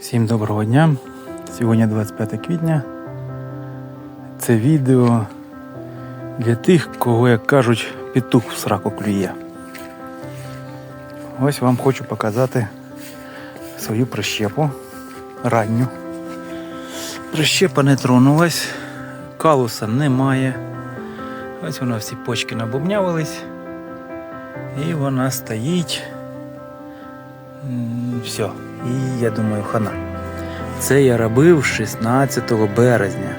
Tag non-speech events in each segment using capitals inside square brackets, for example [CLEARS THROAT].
Всім доброго дня. Сьогодні 25 квітня. Це відео для тих, кого, як кажуть, петух в сраку клює. Ось вам хочу показати свою прищепу ранню. Прищепа не тронулась, калуса немає. Ось вона всі почки набубнявились. І вона стоїть. Все. І я думаю, хана. Це я робив 16 березня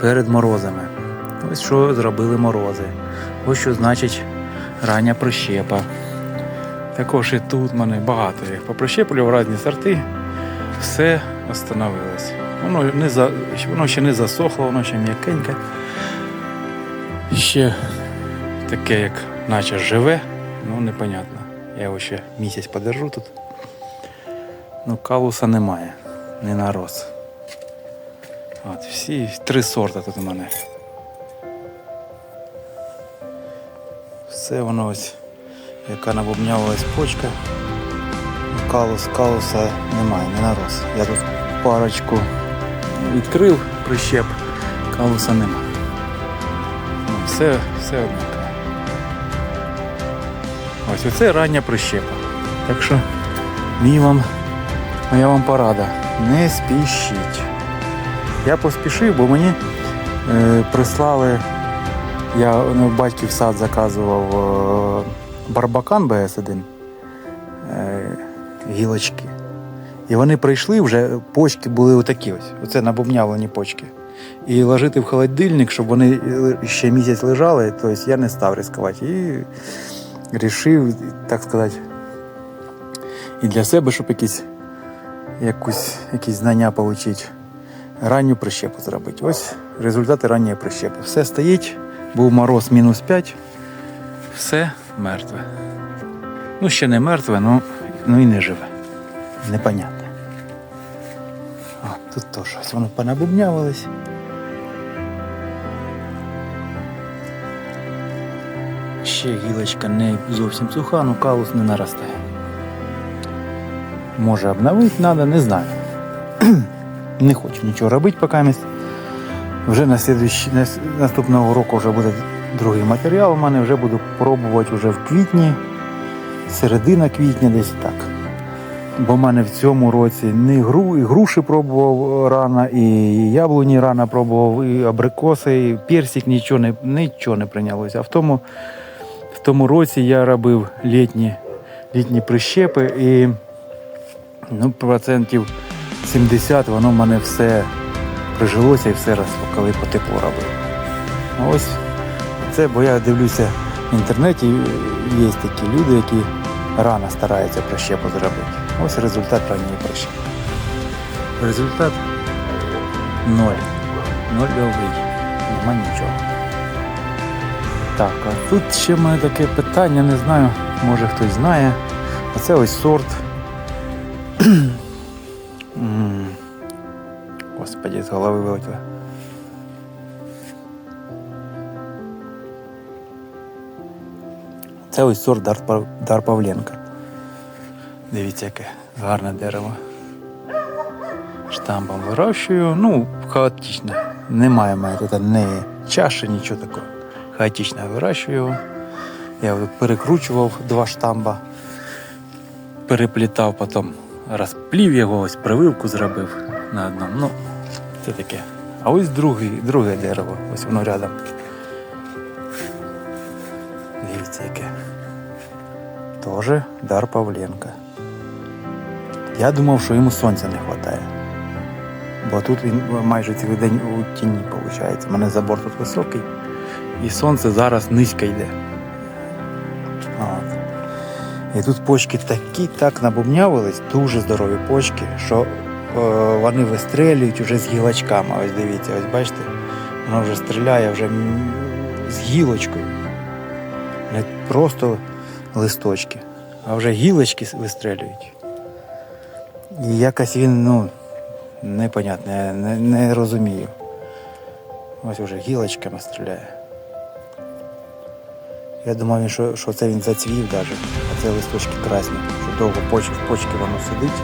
перед морозами. Ось що зробили морози. Ось що значить рання прищепа. Також і тут в мене багато їх поприщеплював різні сорти. Все остановилось. Воно, не за... воно ще не засохло, воно ще м'якеньке. Ще таке, як наче живе, ну непонятно. Я його ще місяць подержу тут. Ну, калуса немає, не нарос. От, всі три сорти тут у мене. Все воно ось, яка набубнявилась почка. Ну, Калус, калуса немає, не нарос. Я тут парочку відкрив прищеп, калуса нема. Ну, все, все однаково. Ось оце рання прищепа. Так що мій вам, моя вам порада. Не спішіть. Я поспішив, бо мені е, прислали, я ну, батьків сад заказував е, барбакан БС-1, е, гілочки. І вони прийшли вже, почки були отакі ось. Оце набубнявлені почки. І ложити в холодильник, щоб вони е, ще місяць лежали, тобто я не став ризикувати. І рішив, так сказати, і для себе, щоб якісь, якусь, якісь знання отримати, ранню прищепу зробити. Ось результати ранньої прищепи. Все стоїть, був мороз мінус 5, все мертве. Ну, ще не мертве, ну, ну і не живе. Непонятне. А, тут теж воно понабубнявилось. Ще гілочка не зовсім суха, ну калус не наростає. Може обновити треба, не знаю. [CLEARS THROAT] не хочу нічого робити поки місць. Вже на на наступного року вже буде другий матеріал. У мене вже буду пробувати вже в квітні, середина квітня, десь так. Бо в мене в цьому році не гру, і груші пробував рано, і яблуні рано пробував, і абрикоси, і персик нічого не, нічого не прийнялося. А в тому, тому році я робив літні, літні прищепи і ну, процентів 70 воно в мене все прижилося і все росло, коли по теплу робив. Ось це, бо я дивлюся в інтернеті, є такі люди, які рано стараються прищепу зробити. Ось результат ранньої прищепи. Результат ноль. Ноль Нульовий. Нема нічого. Так, а тут ще в мене таке питання, не знаю, може хтось знає. Оце ось сорт. [CLEARS THROAT] Господи, з голови вилетіло. Це ось сорт Дар, Дар Павленка. Дивіться, яке гарне дерево. Штампом вирощую. Ну, хаотично. Немає в мене тут ні чаші, нічого такого. Хаотично вирощую його. Я перекручував два штамба, переплітав, потім розплів його, ось прививку зробив на одному. Ну, це таке. А ось другий, друге дерево, ось воно рядом. Дивіться, яке. Тоже дар Павленка. Я думав, що йому сонця не вистачає. Бо тут він майже цілий день у тіні виходить. У мене забор тут високий, і сонце зараз низько йде. І тут почки такі так набубнявились, дуже здорові почки, що е, вони вистрелюють вже з гілочками. Ось дивіться, ось бачите, воно вже стріляє вже з гілочкою. Не просто листочки, а вже гілочки вистрелюють. І якось він, ну, непонятно, я не, не розумію. Ось вже гілочками стріляє. Я думав, що, що це він зацвів навіть, а це листочки красні, що довго поч, в почки воно сидить.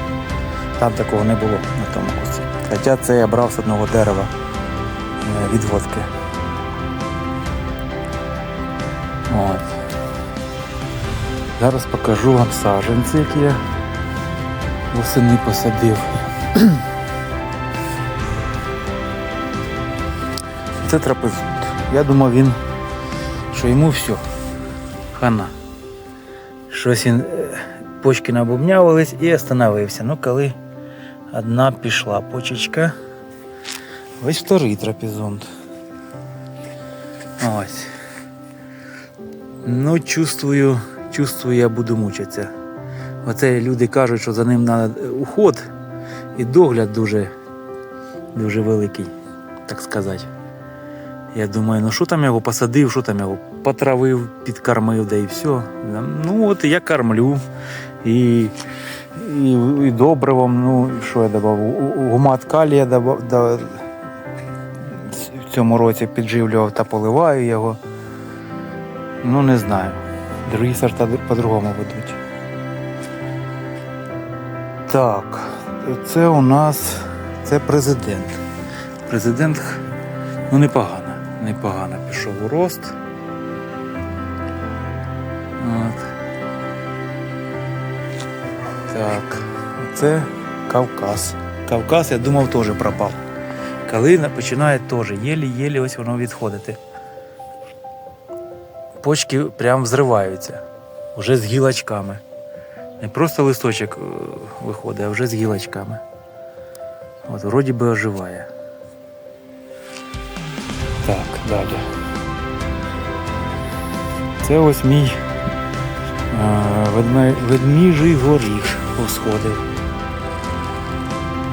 Там такого не було на тому кусі. Хоча це я брав з одного дерева е, відводки. От. Зараз покажу вам саджанці, які я восени посадив. Це трапезунт. Я думав він, що йому все. Хана. Щось він е, почки набубнявились і остановився. Ну, коли одна пішла почечка. Ось вторий трапезунт. Ось. Ну, чувствую, чувствую, я буду мучитися. Оце люди кажуть, що за ним треба уход і догляд дуже, дуже великий, так сказати. Я думаю, ну що там його посадив, що там його потравив, підкормив, да і все. Ну от я кормлю. І, і, і добривом, ну що я додав? Гумат калія додав, да, в цьому році підживлював та поливаю його. Ну не знаю. Другі сорта по-другому ведуть. Так, це у нас це президент. Президент ну непогано. Непогано пішов у рост. От. Так, це Кавказ. Кавказ, я думав, теж пропав. Калина починає теж єлі-єлі ось воно відходити. Почки прям взриваються. Вже з гілочками. Не просто листочок е, виходить, а вже з гілочками. От, вроді би оживає. Так, далі. Це ось мій ведміжий горіх посходив.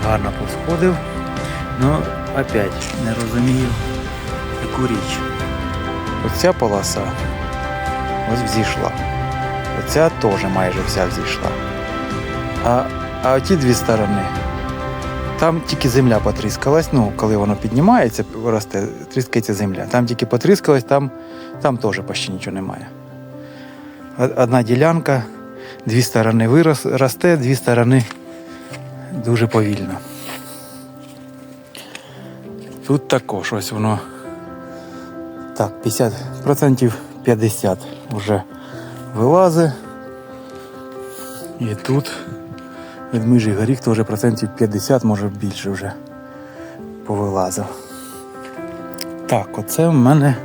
Гарно посходив. Ну, опять не розумію яку річ. Оця полоса ось взійшла. Оця теж майже вся взійшла. А, а оті дві сторони. Там тільки земля потріскалась, ну, коли воно піднімається, росте, тріскається земля. Там тільки потріскалась, там, там теж почти нічого немає. Одна ділянка, дві сторони вирос, росте, дві сторони дуже повільно. Тут також ось воно. Так, 50%, 50 вже вилазить. І тут Ведмижий горіх теж процентів 50, може більше вже повилазив. Так, оце в мене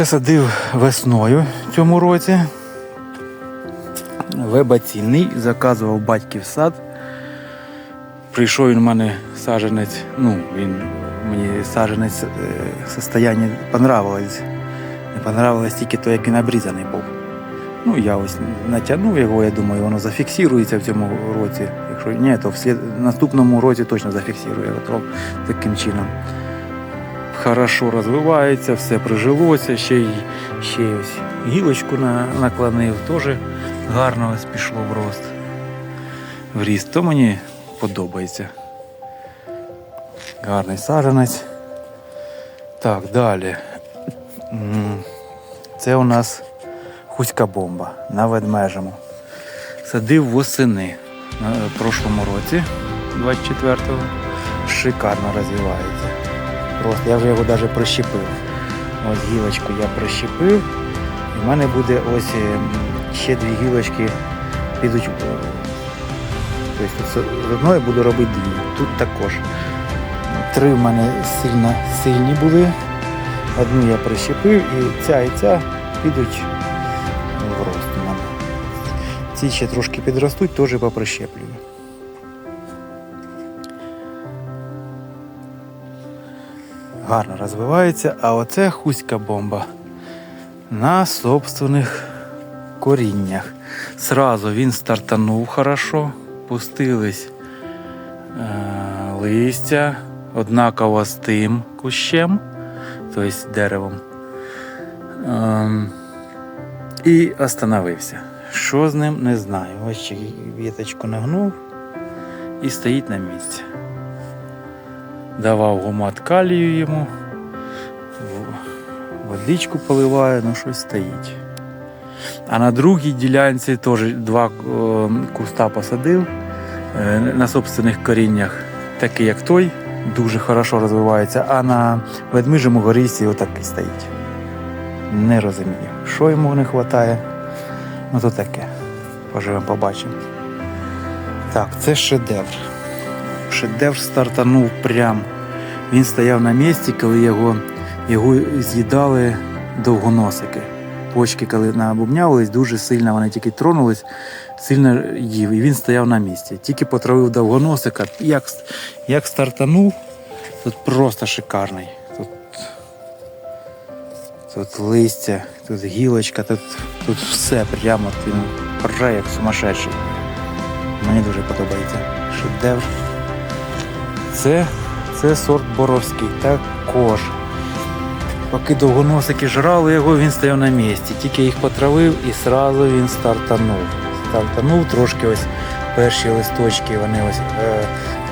це садив весною цьому році. Веба цінний, заказував батьків сад. Прийшов він в мене саджанець, ну, він мені саджанець е, состояння понравилось. Не понравилось тільки то, як він обрізаний був. Ну, я ось натягнув його, я думаю, воно зафіксується в цьому році. Якщо ні, то в наступному році точно зафіксує таким чином. Хорошо розвивається, все прижилося, ще й ще ось гілочку на, наклонив, теж гарно ось пішло в рост. В ріст, то мені подобається. Гарний саджанець. Так, далі. Це у нас Хуська бомба на ведмежому. Садив восени в прошлому році, 24-го. Шикарно розвивається. Просто я вже його навіть прищепив. Ось гілочку я прищепив. І в мене буде ось е, ще дві гілочки підуть. е, Тобто з одної буду робити дві. Тут також. Три в мене сильно сильні були. Одну я прищепив і ця і ця підуть в рост. Ці ще трошки підростуть, теж поприщеплюю. Гарно розвивається, а оце хуська бомба на собственних коріннях. Сразу він стартанув хорошо, пустились е, листя, однаково з тим кущем, тобто деревом. Ем, і остановився. Що з ним, не знаю. Ось ще віточку нагнув і стоїть на місці. Давав гумат калію йому, водичку поливаю, ну щось стоїть. А на другій ділянці теж два е, куста посадив. е, на собственних коріннях, такий як той, дуже хорошо розвивається, а на ведмижому горісі отакий стоїть. Не розумію, що йому не вистачає. Ну то таке. Поживемо, побачимо. Так, це шедевр. Шедевр стартанув прям. Він стояв на місці, коли його, його з'їдали довгоносики. Почки, коли набубнявились, дуже сильно вони тільки тронулись, сильно їв. І він стояв на місці. Тільки потравив довгоносика. Як, як стартанув, тут просто шикарний. Тут, тут листя, тут гілочка, тут, тут все прямо він рже як сумасшедший. Мені дуже подобається. Шедевр. Це, це сорт Боровський. Також. Поки довгоносики жрали його, він стояв на місці. Тільки їх потравив і сразу він стартанув. Стартанув трошки ось перші листочки, вони ось е,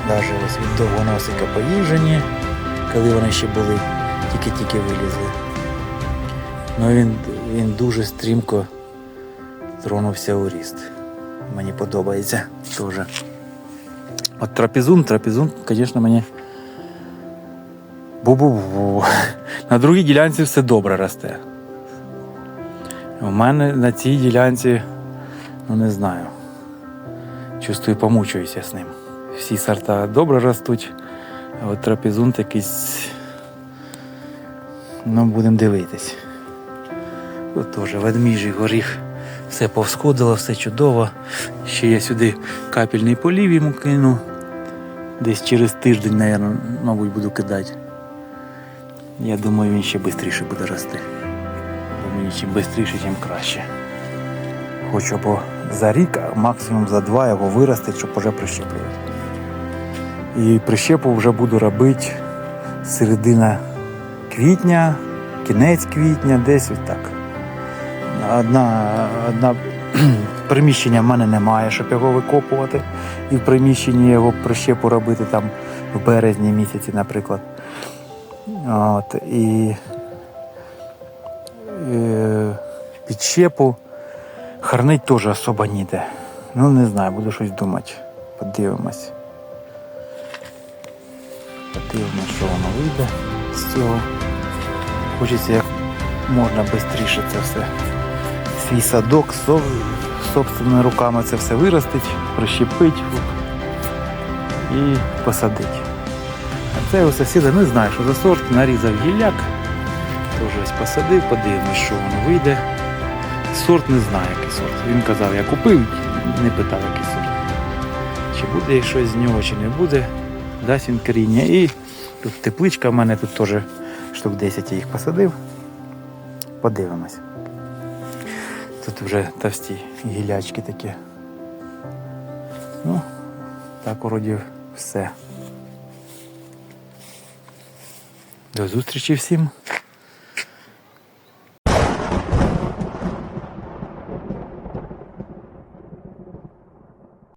навіть ось від довгоносика поїжджені, коли вони ще були, тільки-тільки вилізли. Ну він, він дуже стрімко тронувся у ріст. Мені подобається теж. От трапезун, трапезун, звісно, мені. Бу-бу-бу. На другій ділянці все добре росте. У мене на цій ділянці, ну не знаю. Чувствую, помучуюся з ним. Всі сорта добре ростуть, а от трапезун якийсь. Ну, будемо дивитись. Тут теж ведміжий горіх. Все повсходило, все чудово. Ще я сюди капельний полів йому кину. Десь через тиждень, наверно, мабуть, буду кидати. Я думаю, він ще швидше буде рости. Бо мені чим швидше, тим краще. Хочу або за рік, а максимум за два його виростити, щоб вже прищеплювати. І прищепу вже буду робити середина квітня, кінець квітня, десь ось так. Одна, одна приміщення в мене немає, щоб його викопувати. І в приміщенні його прищепу робити там в березні місяці, наприклад. От, і, і підщепу харнить теж особо ніде. Ну, не знаю, буду щось думати. Подивимось. Подивимось, що воно вийде з цього. Хочеться як можна швидше це все. Свій садок со- собственними руками це все виростить, прищепить і посадить. А це у сусіда не знаю, що за сорт, нарізав гілляк. Теж ось посадив, подивимось, що воно вийде. Сорт не знаю, який сорт. Він казав, я купив, не питав, який сорт. Чи буде щось з нього, чи не буде. Дасть він коріння. І тут тепличка в мене, тут теж штук 10 я їх посадив. Подивимось. Тут вже товсті гілячки такі. Ну, так вроді все. До зустрічі всім.